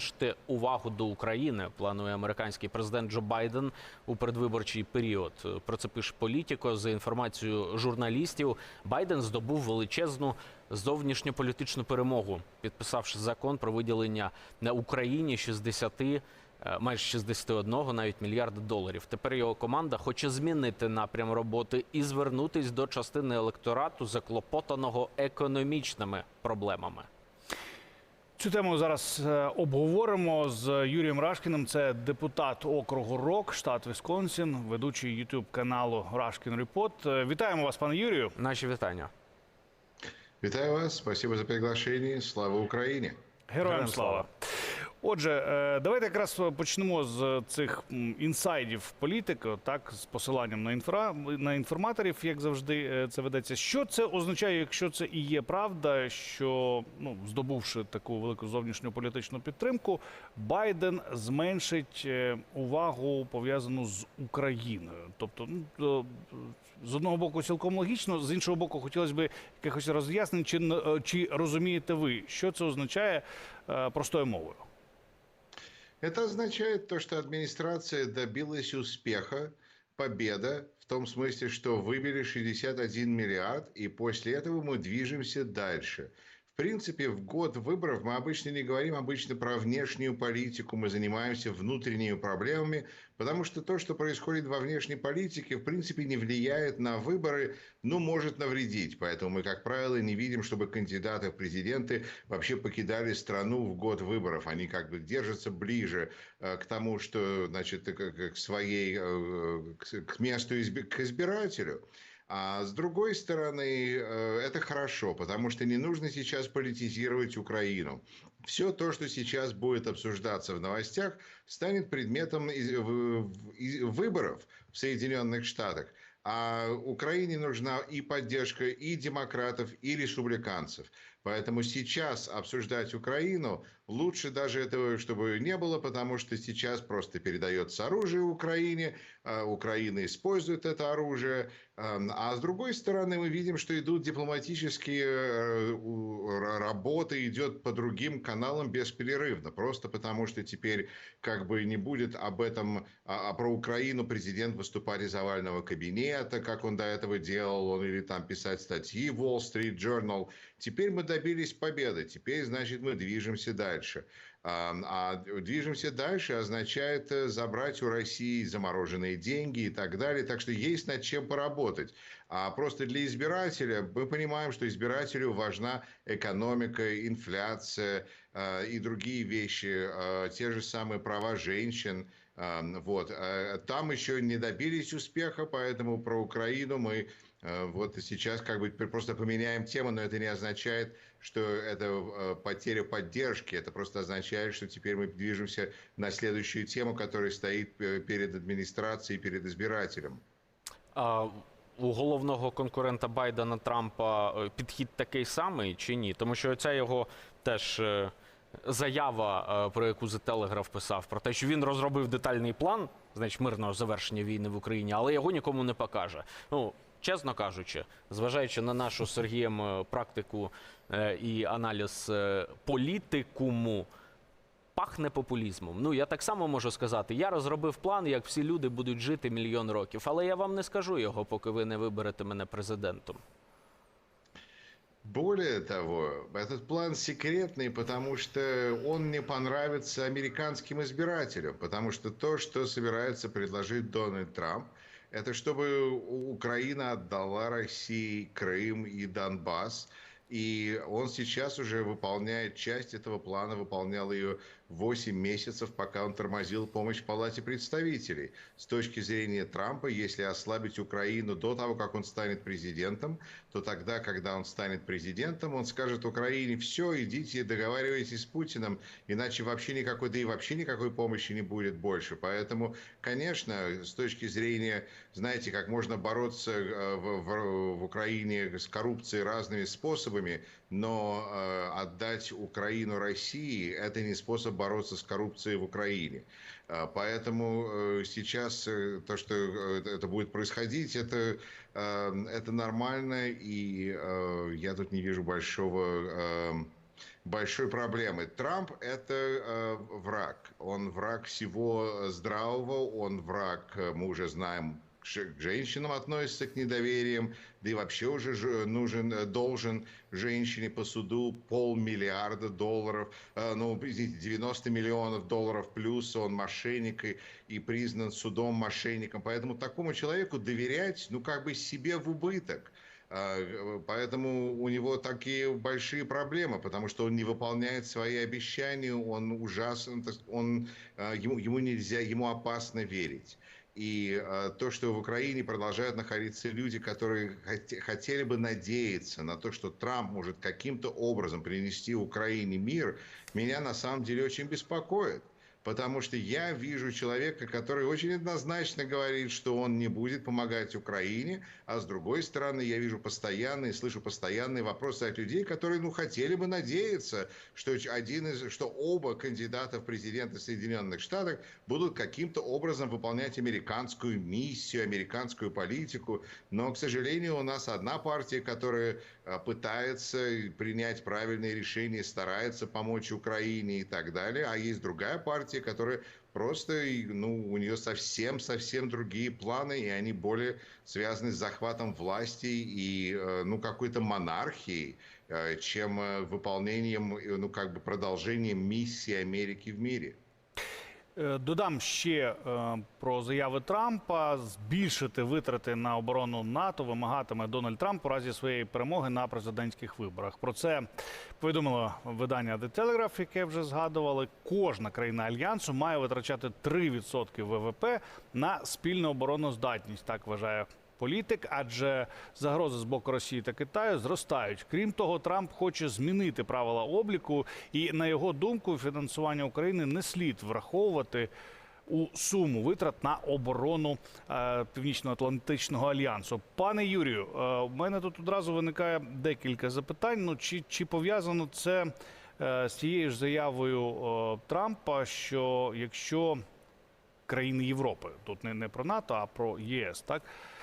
зменшити увагу до України. Планує американський президент Джо Байден у передвиборчий період. Про це пише політико. За інформацією журналістів, Байден здобув величезну зовнішньополітичну перемогу, підписавши закон про виділення на Україні 60 е, майже 61, навіть мільярда доларів. Тепер його команда хоче змінити напрям роботи і звернутись до частини електорату, заклопотаного економічними проблемами. Цю тему зараз е, обговоримо з Юрієм Рашкіним. Це депутат округу Рок, штат Вісконсін, ведучий Ютуб каналу Рашкін Репорт. Е, Вітаємо вас, пане Юрію. Наші вітання. Вітаю вас, спасибо за приглашення. Слава Україні! Героям Героям слава. Отже, е, давайте якраз почнемо з цих інсайдів політики, так з посиланням на інфра на інформаторів, як завжди е, це ведеться. Що це означає, якщо це і є правда, що ну здобувши таку велику зовнішню політичну підтримку, Байден зменшить е, увагу пов'язану з Україною. Тобто, ну з одного боку, цілком логічно, з іншого боку, хотілося б якихось роз'яснень, чи е, чи розумієте ви, що це означає е, простою мовою? Это означает то, что администрация добилась успеха, победа, в том смысле, что выбили 61 миллиард, и после этого мы движемся дальше. В принципе, в год выборов мы обычно не говорим обычно про внешнюю политику, мы занимаемся внутренними проблемами, потому что то, что происходит во внешней политике, в принципе, не влияет на выборы, но может навредить. Поэтому мы, как правило, не видим, чтобы кандидаты в президенты вообще покидали страну в год выборов. Они как бы держатся ближе э, к тому, что, значит, к, своей, э, к, месту, к избирателю. А с другой стороны, э, это хорошо, потому что не нужно сейчас политизировать Украину. Все то, что сейчас будет обсуждаться в новостях, станет предметом выборов в Соединенных Штатах. А Украине нужна и поддержка и демократов, и республиканцев. Поэтому сейчас обсуждать Украину лучше даже этого, чтобы не было, потому что сейчас просто передается оружие Украине, а Украина использует это оружие. Эм, А с другой стороны, мы видим, что идут дипломатические э, работы, идет по другим каналам бесперерывно. Просто потому, что теперь как бы не будет об этом, а, а про Украину президент выступать из овального кабинета, как он до этого делал, он или там писать статьи в Wall Street Journal. Теперь мы добились победы, теперь, значит, мы движемся дальше. А движемся дальше означает э, забрать у России замороженные деньги и так далее. Так что есть над чем поработать. А просто для избирателя мы понимаем, что избирателю важна экономика, инфляция э, и другие вещи, э, те же самые права женщин. Вот. Там еще не добились успеха, поэтому про Украину мы вот сейчас как бы просто поменяем тему, но это не означает, что это э, потеря поддержки. Это просто означает, что теперь мы движемся на следующую тему, которая стоит э, перед администрацией, перед избирателем. А у головного конкурента Байдена Трампа е, підхід такий самий чи ні? Тому що ця його теж е, заява, е, про яку The Telegraph писав, про те, що він розробив детальний план, значить, мирного завершення війни в Україні, але його нікому не покаже. Ну, чесно кажучи, зважаючи на нашу Сергієм е, практику е, і аналіз е, політикуму. Пахне популізмом. Ну я так само можу сказати. Я розробив план, як всі люди будуть жити мільйон років, але я вам не скажу його, поки ви не виберете мене президентом. Более того, этот план секретный, потому что он не понравится американским избирателям, потому что то, что собирается предложить Дональд Трамп, это чтобы Украина отдала России Крым и Донбасс, и он сейчас уже выполняет часть этого плана, выполнял ее 8 месяцев, пока он тормозил помощь Палате представителей. С точки зрения Трампа, если ослабить Украину до того, как он станет президентом, то тогда, когда он станет президентом, он скажет Украине, все, идите договаривайтесь с Путиным, иначе вообще никакой, да и вообще никакой помощи не будет больше. Поэтому, конечно, с точки зрения, знаете, как можно бороться э, в, в- в Украине с коррупцией разными способами, но э, отдать Украину России – это не способ бороться с коррупцией в Украине. А, Поэтому э, сейчас э, то, что э, это будет происходить, это, э, это нормально, и э, я тут не вижу большого, э, большой проблемой. Трамп – это э, враг. Он враг всего здравого, он враг, э, мы уже знаем, к же- к женщинам относится к недовериям, да и вообще уже ж- нужен, э, должен женщине по суду полмиллиарда долларов, э, ну, извините, 90 миллионов долларов плюс, он мошенник и, и признан судом мошенником. Поэтому такому человеку доверять, ну, как бы себе в убыток. Э, Поэтому у него такие большие проблемы, потому что он не выполняет свои обещания, он ужасен, он, э, ему, ему нельзя, ему опасно верить. И э, то, что в Украине продолжают находиться люди, которые хоте- хотели бы надеяться на то, что Трамп может каким-то образом принести Украине мир, меня на самом деле очень беспокоит. Потому что я вижу человека, который очень однозначно говорит, что он не будет помогать Украине, а с другой стороны, я вижу постоянные, слышу постоянные вопросы от людей, которые, ну, хотели бы надеяться, что один из, что оба кандидата в президенты Соединенных Штатов будут каким-то образом выполнять американскую миссию, американскую политику. Но, к сожалению, у нас одна партия, которая э, пытается принять правильные решения, старается помочь Украине и так далее, а есть другая партия, которая просто, ну, у нее совсем-совсем другие планы, и они более связаны с захватом власти и, э, ну, какой-то монархией, э, чем э, выполнением, ну, как бы продолжением миссии Америки в мире. Е, Додам ще е, про заяви Трампа. Збільшити витрати на оборону НАТО вимагатиме Дональд Трамп у разі своєї перемоги на президентських виборах. Про це повідомило видання The Telegraph, яке вже згадували. Кожна країна альянсу має витрачати 3% ВВП на спільну обороноздатність. Так вважає політик, адже загрози з боку Росії та Китаю зростають. Крім того, Трамп хоче змінити правила обліку, і на його думку, фінансування України не слід враховувати. У суму витрат на оборону е, Північно-Атлантичного альянсу. Пане Юрію, е, у мене тут одразу виникає декілька запитань. Ну чи, чи пов'язано це е, з тією ж заявою е, Трампа, що якщо країни Європи, тут не, не про НАТО, а про ЄС, так е,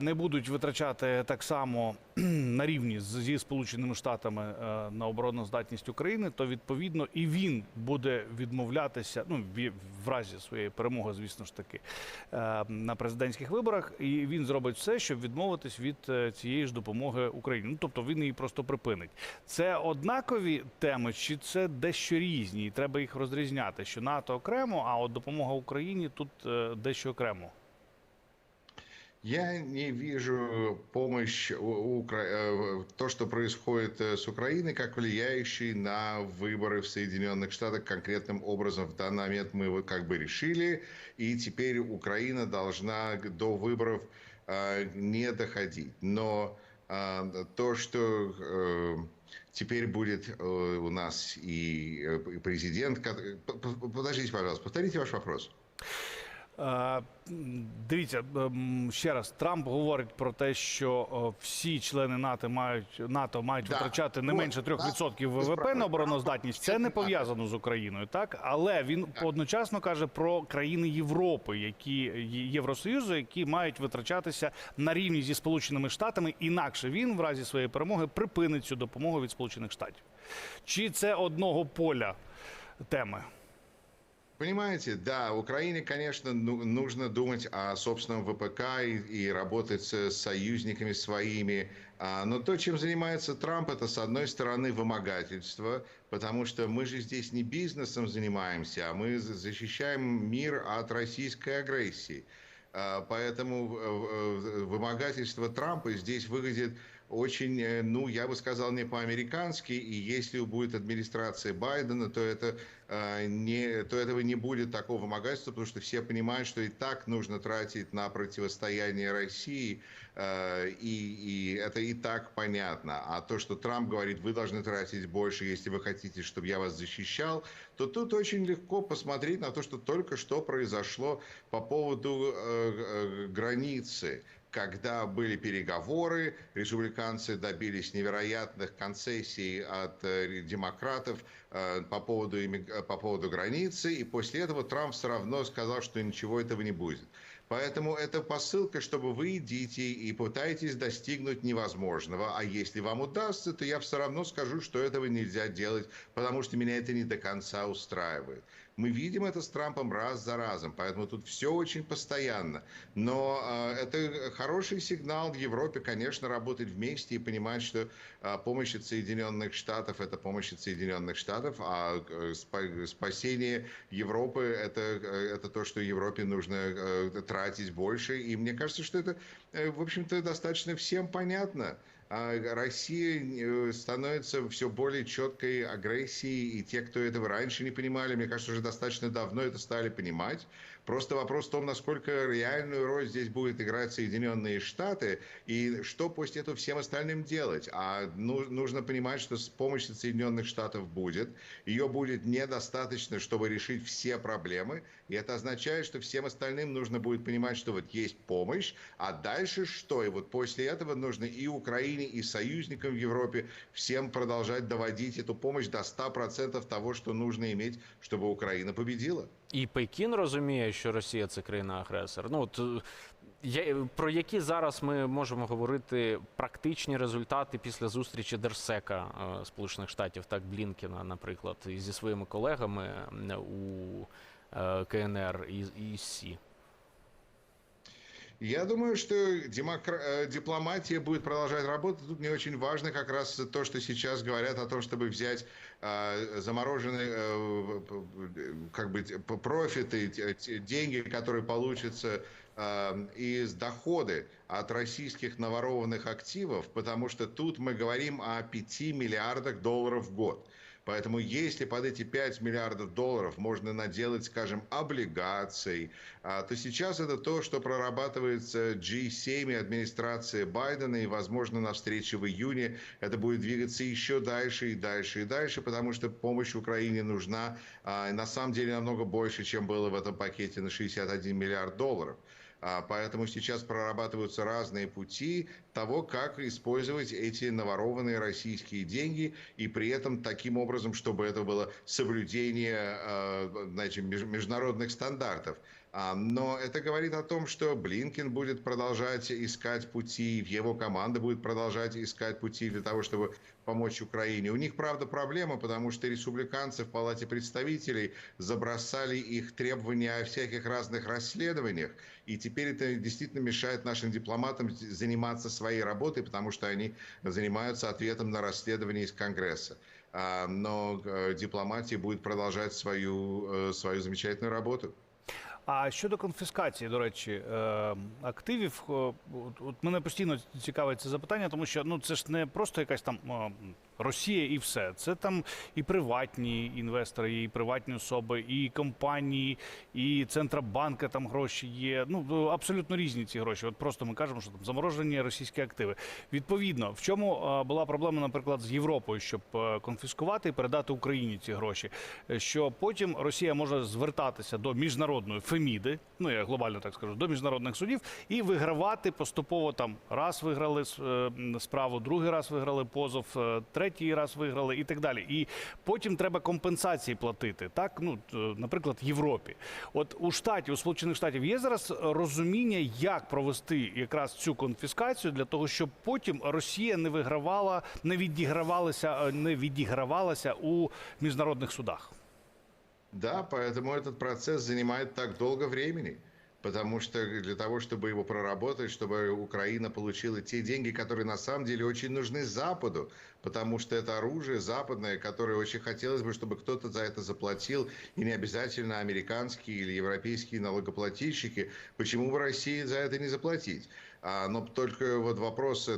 не будуть витрачати так само на рівні зі Сполученими Штатами е, на обороноздатність України, то відповідно і він буде відмовлятися, ну в, разі своєї перемоги, звісно ж таки, е, на президентських виборах, і він зробить все, щоб відмовитись від е, цієї ж допомоги Україні. Ну тобто він її просто припинить. Це однакові теми, чи це дещо різні? І треба їх розрізняти, що НАТО окремо, а от допомога Україні тут е, дещо окремо. Я не вижу помощь, Укра- э, то, что происходит э, с Украиной, как влияющей на выборы в Соединенных Штатах конкретным образом. В данный момент мы его как бы решили, и теперь Украина должна до выборов э, не доходить. Но то, что теперь будет у нас и президент... Подождите, пожалуйста, повторите ваш вопрос. Е, Дивіться ще раз. Трамп говорить про те, що всі члени НАТО мають НАТО мають Да. витрачати не менше 3% ВВП на обороноздатність. Це не пов'язано з Україною, так але він одночасно каже про країни Європи, які Євросоюзу, які мають витрачатися на рівні зі Сполученими Штатами. Інакше він в разі своєї перемоги припинить цю допомогу від Сполучених Штатів. Чи це одного поля теми? Понимаете, да, Украине, конечно, ну- нужно думать о собственном ВПК и, и работать с союзниками своими. А, Но то, чем занимается Трамп, это, с одной стороны, вымогательство, потому что мы же здесь не бизнесом занимаемся, а мы за- защищаем мир от российской агрессии. А, Поэтому э, э, вымогательство Трампа здесь выглядит очень, э, ну, я бы сказал, не по-американски. И если будет администрация Байдена, то, это, э, не, то этого не будет такого вымогательства, потому что все понимают, что и так нужно тратить на противостояние России, э, и, и это и так понятно. А то, что Трамп говорит, вы должны тратить больше, если вы хотите, чтобы я вас защищал, то тут очень легко посмотреть на то, что только что произошло по поводу э, э, границы когда были переговоры, республиканцы добились невероятных концессий от э, демократов, э, по поводу, э, по поводу границы, и после этого Трамп все равно сказал, что ничего этого не будет. Поэтому это посылка, чтобы вы идите и пытаетесь достигнуть невозможного. А если вам удастся, то я все равно скажу, что этого нельзя делать, потому что меня это не до конца устраивает. Мы видим это с Трампом раз за разом, поэтому тут все очень постоянно. Но э, это хороший сигнал в Европе, конечно, работать вместе и понимать, что э, помощь от Соединенных Штатов – это помощь от Соединенных Штатов, а э, спа- спасение Европы – это, э, это то, что Европе нужно э, тратить больше. И мне кажется, что это, э, в общем-то, достаточно всем понятно. А Россия э, становится все более четкой агрессией, и те, кто этого раньше не понимали, мне кажется, уже достаточно давно это стали понимать. Просто вопрос в том, насколько реальную роль здесь будет играть Соединенные Штаты, и что после этого всем остальным делать. А ну- нужно понимать, что с помощью Соединенных Штатов будет. Ее будет недостаточно, чтобы решить все проблемы. И это означает, что всем остальным нужно будет понимать, что вот есть помощь, а дальше что? И вот после этого нужно и Украине, и союзникам в Европе всем продолжать доводить эту помощь до 100% того, что нужно иметь, чтобы Украина победила. І Пекін розуміє, що Росія це країна-агресор. Ну от е, я- про які зараз ми можемо говорити практичні результати після зустрічі Дерсека е, Сполучених Штатів, так Блінкена, наприклад, і зі своїми колегами е, у е, КНР і, і СІ. Я думаю, что демокра- э, дипломатия будет продолжать работать. Тут мне очень важно как раз то, что сейчас говорят о том, чтобы взять э, замороженные э, п- п- как бы профиты, деньги, которые получатся э, из доходы от российских наворованных активов, потому что тут мы говорим о 5 миллиардах долларов в год. Поэтому если под эти 5 миллиардов долларов можно наделать, скажем, облигаций, а, то сейчас это то, что прорабатывается G7 и администрация Байдена, и, возможно, на встрече в июне это будет двигаться еще дальше и дальше и дальше, потому что помощь Украине нужна а, на самом деле намного больше, чем было в этом пакете на 61 миллиард долларов. А, Поэтому сейчас прорабатываются разные пути того, как использовать эти наворованные российские деньги, и при этом таким образом, чтобы это было соблюдение э, значит, меж- международных стандартов. Но это говорит о том, что Блинкен будет продолжать искать пути, его команда будет продолжать искать пути для того, чтобы помочь Украине. У них, правда, проблема, потому что республиканцы в Палате представителей забросали их требования о всяких разных расследованиях. И теперь это действительно мешает нашим дипломатам заниматься своей работой, потому что они занимаются ответом на расследование из Конгресса. Но э, дипломатия будет продолжать свою, э, свою замечательную работу. А щодо конфіскації, до речі, е, активів, е, от, мене постійно цікавить це запитання, тому що ну це ж не просто якась там е, Росія і все. Це там і приватні інвестори, і приватні особи, і компанії, і Центробанка там гроші є. Ну абсолютно різні ці гроші. От просто ми кажемо, що там заморожені російські активи. Відповідно, в чому була проблема, наприклад, з Європою, щоб конфіскувати і передати Україні ці гроші, що потім Росія може звертатися до міжнародної Феміди, ну я глобально так скажу, до міжнародних судів і вигравати поступово там раз виграли е, справу, другий раз виграли позов, е, третій раз виграли і так далі. І потім треба компенсації платити. Так, ну е, наприклад, Європі. От у штаті, у Сполучених Штатів є зараз розуміння, як провести якраз цю конфіскацію для того, щоб потім Росія не вигравала, не відігравалася, не відігравалася у міжнародних судах. Да, поэтому этот процесс занимает так долго времени. Потому что для того, чтобы его проработать, чтобы Украина получила те деньги, которые на самом деле очень нужны Западу, потому что это оружие западное, которое очень хотелось бы, чтобы кто-то за это заплатил, и не обязательно американские или европейские налогоплательщики. Почему бы России за это не заплатить? А, Но только вот вопрос,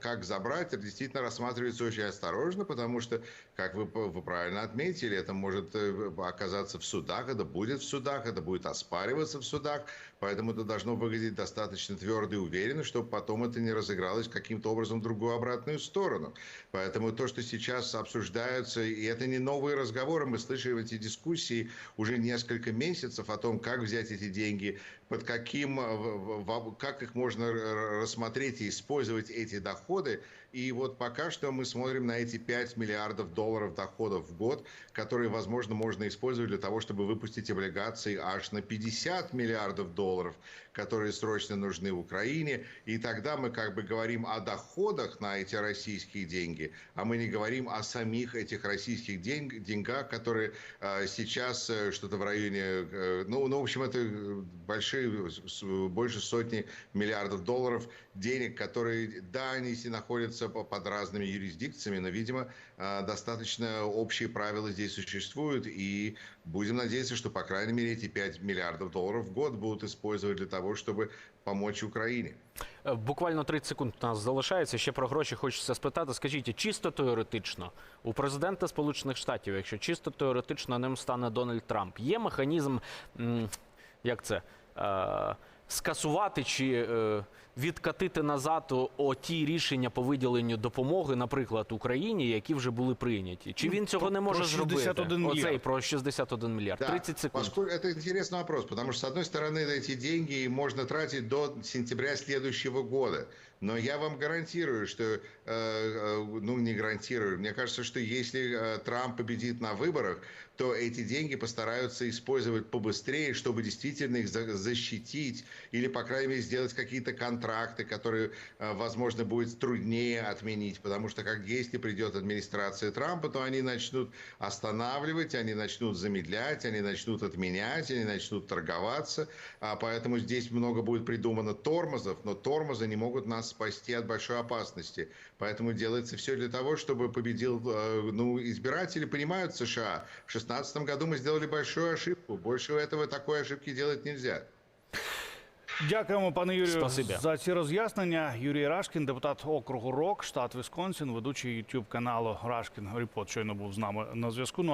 как забрать, действительно рассматривается очень осторожно, потому что, как вы, вы правильно отметили, это может э, оказаться в судах, это будет в судах, это будет оспариваться в судах, поэтому это должно выглядеть достаточно твердо и уверенно, чтобы потом это не разыгралось каким-то образом в другую обратную сторону. Поэтому то, что сейчас обсуждаются, и это не новые разговоры, мы слышали эти дискуссии уже несколько месяцев о том, как взять эти деньги, под каким, э, как их можно рассмотреть и использовать эти доходы. И вот пока что мы смотрим на эти 5 миллиардов долларов доходов в год, которые, возможно, можно использовать для того, чтобы выпустить облигации аж на 50 миллиардов долларов, которые срочно нужны Украине. И тогда мы как бы говорим о доходах на эти российские деньги, а мы не говорим о самих этих российских день- деньгах, которые э, сейчас э, что-то в районе, э, ну, ну, в общем, это э, большие, с- больше сотни миллиардов долларов денег, которые, да, они все находятся по- под разными юрисдикциями, но, видимо, э, достаточно общие правила здесь существуют, и будем надеяться, что, по крайней мере, эти 5 миллиардов долларов в год будут использовать для того, чтобы помочь Украине. Е, Буквально 30 секунд у нас залишається. Ще про гроші хочеться спитати. Скажіть, чисто теоретично у президента Сполучених Штатів, якщо чисто теоретично ним стане Дональд Трамп, є механізм, м, як це? Скасувати чи відкатити назад о- оті рішення по виділенню допомоги, наприклад, Україні, які вже були прийняті. Чи він цього про- не може про зробити? 61 Оцей мільярд. про 61 мільярд. 30 секунд. Поскольку это интересный вопрос, потому что, с одной стороны, эти деньги можно тратить до сентября следующего года. Но я вам гарантирую, что, э, э, ну, не гарантирую, мне кажется, что если э, Трамп победит на выборах, то эти деньги постараются использовать побыстрее, чтобы действительно их за- защитить или, по крайней мере, сделать какие-то контракты, которые, э, возможно, будет труднее отменить, потому что как если придет администрация Трампа, то они начнут останавливать, они начнут замедлять, они начнут отменять, они начнут торговаться, А поэтому здесь много будет придумано тормозов, но тормозы не могут нас спасти от большой опасности. Поэтому делается все для того, чтобы победил, э, ну, избиратели понимают США. В 2016 году мы сделали большую ошибку. Больше этого такой ошибки делать нельзя. Дякуємо, пане Юрію, Спасибі. за ці роз'яснення. Юрій Рашкін, депутат округу РОК, штат Вісконсін, ведучий YouTube каналу Рашкін Репорт, щойно був з нами на зв'язку. Ну а